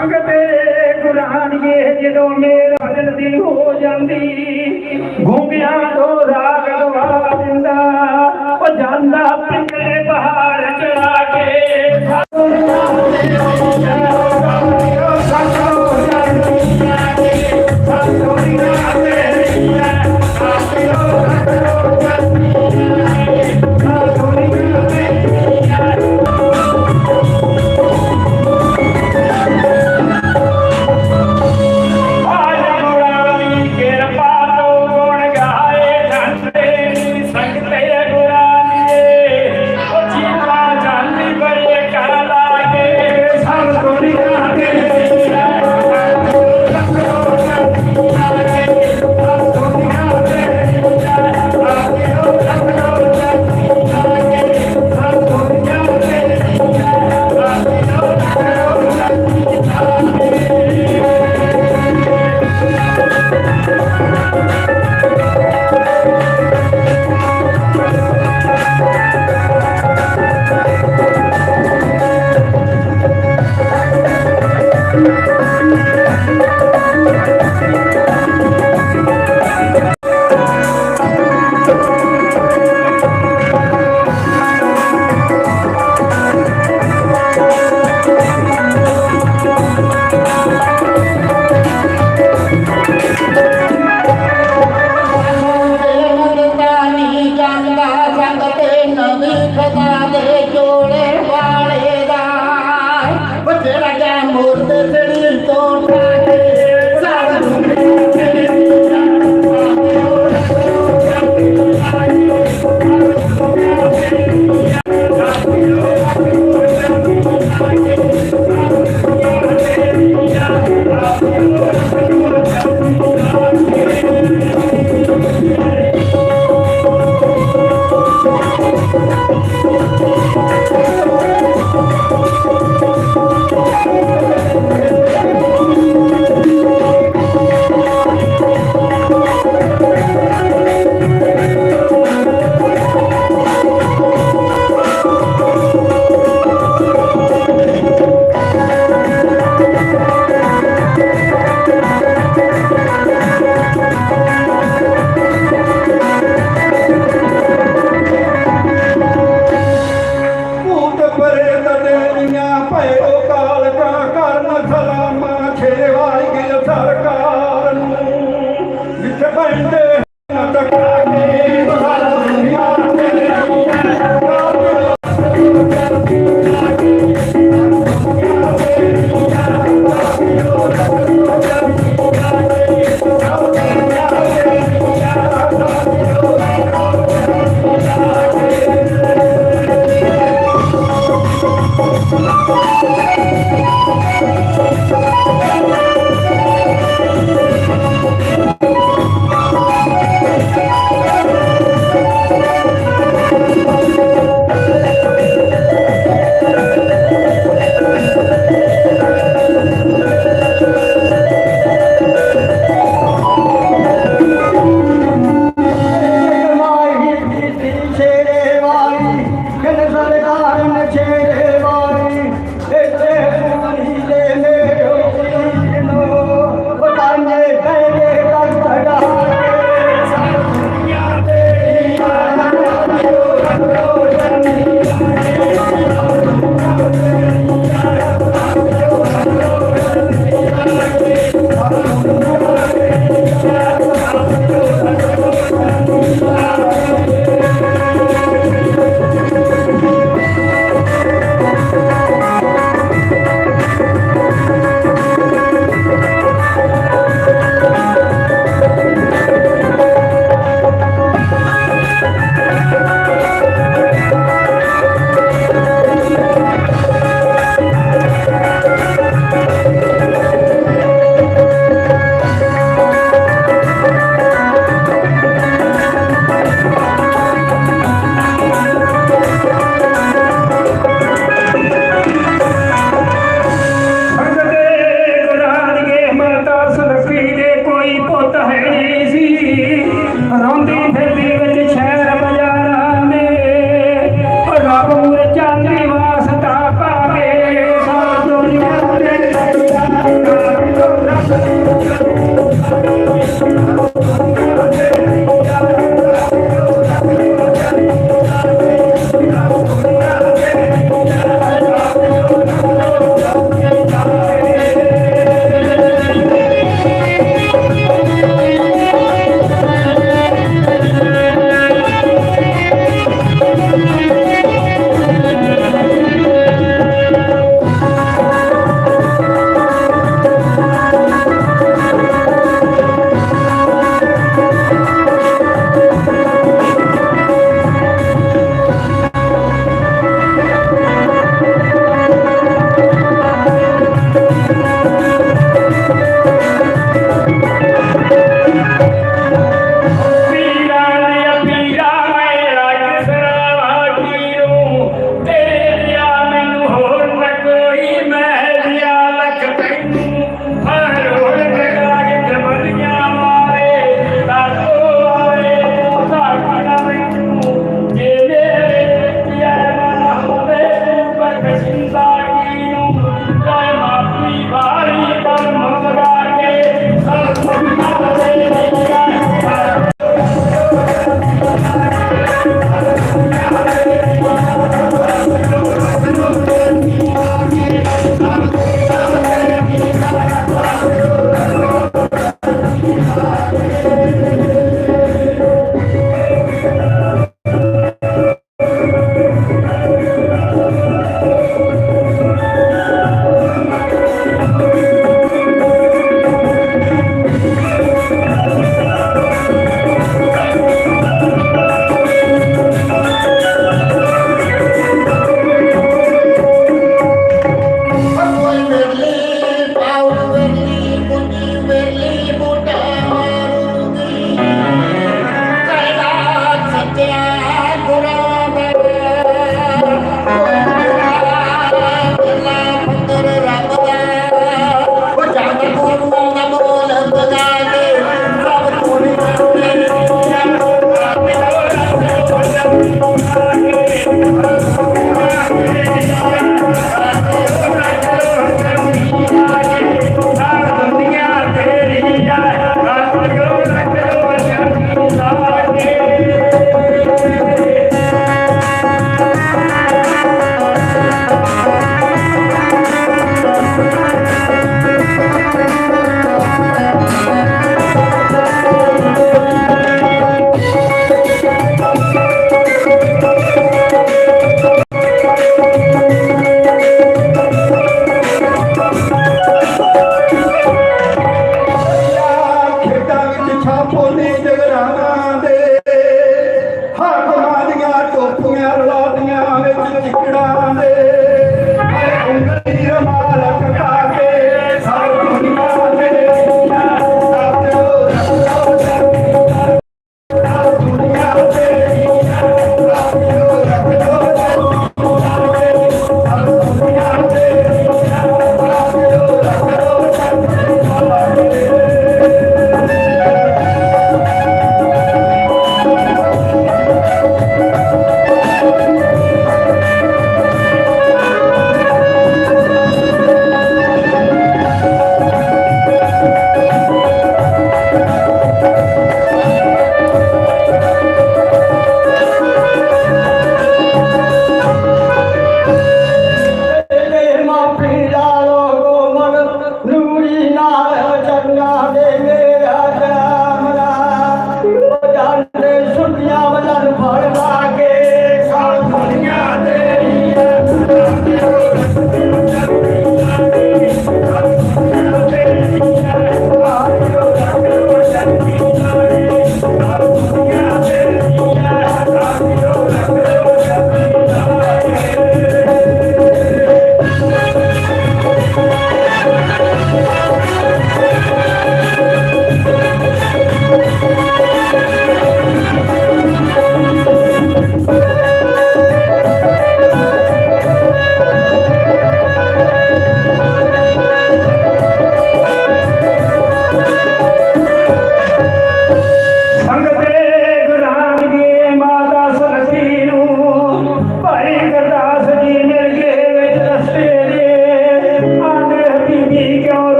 ਸੰਗਤੇ ਗੁਰਾਨੀਏ ਜਦੋਂ ਮੇਰਾ ਦਿਲ ਦੀ ਹੋ ਜਾਂਦੀ ਘੁੰਮਿਆਂ ਤੋਂ ਰਾਗ ਦਵਾ ਦਿੰਦਾ। ਉਹ ਜਾਂਦਾ ਪਿੰਗਲੇ ਬਹਾਰ ਚੜਾ ਕੇ। ਆਜ ਭੂਤ ਪ੍ਰੇਤ ਦੇਵੀਆਂ ਭੈਰੋ ਕਾ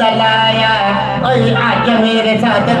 জ্বালায়া ওই আজমের সাথে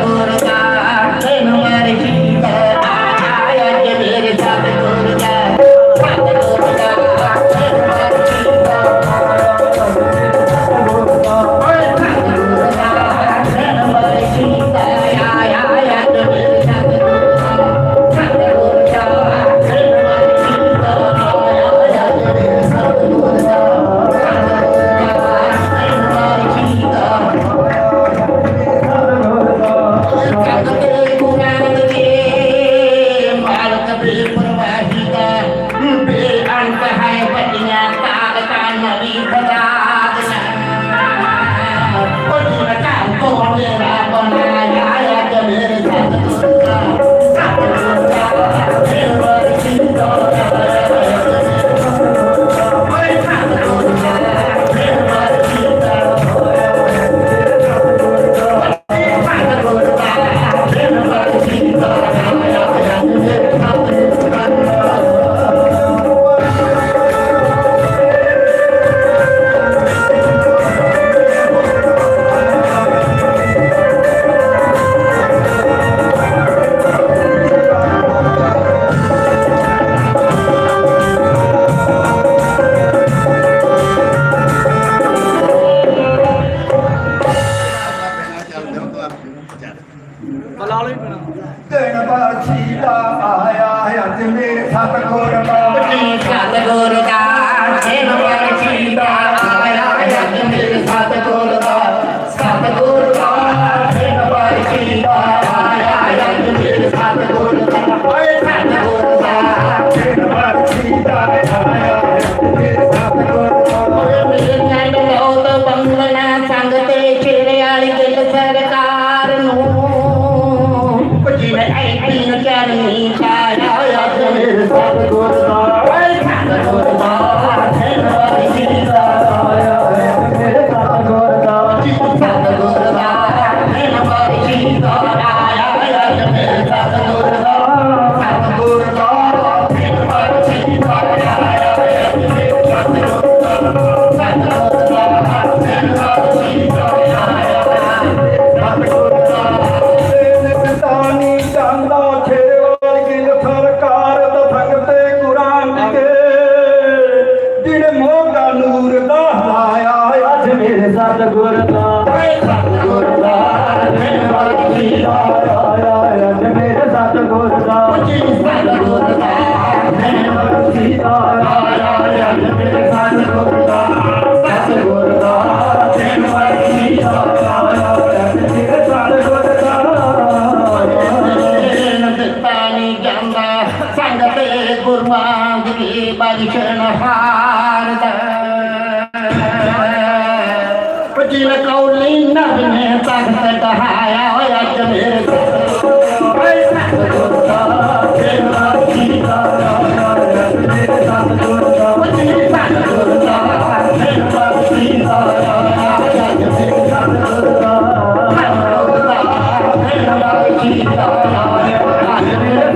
I'm gonna.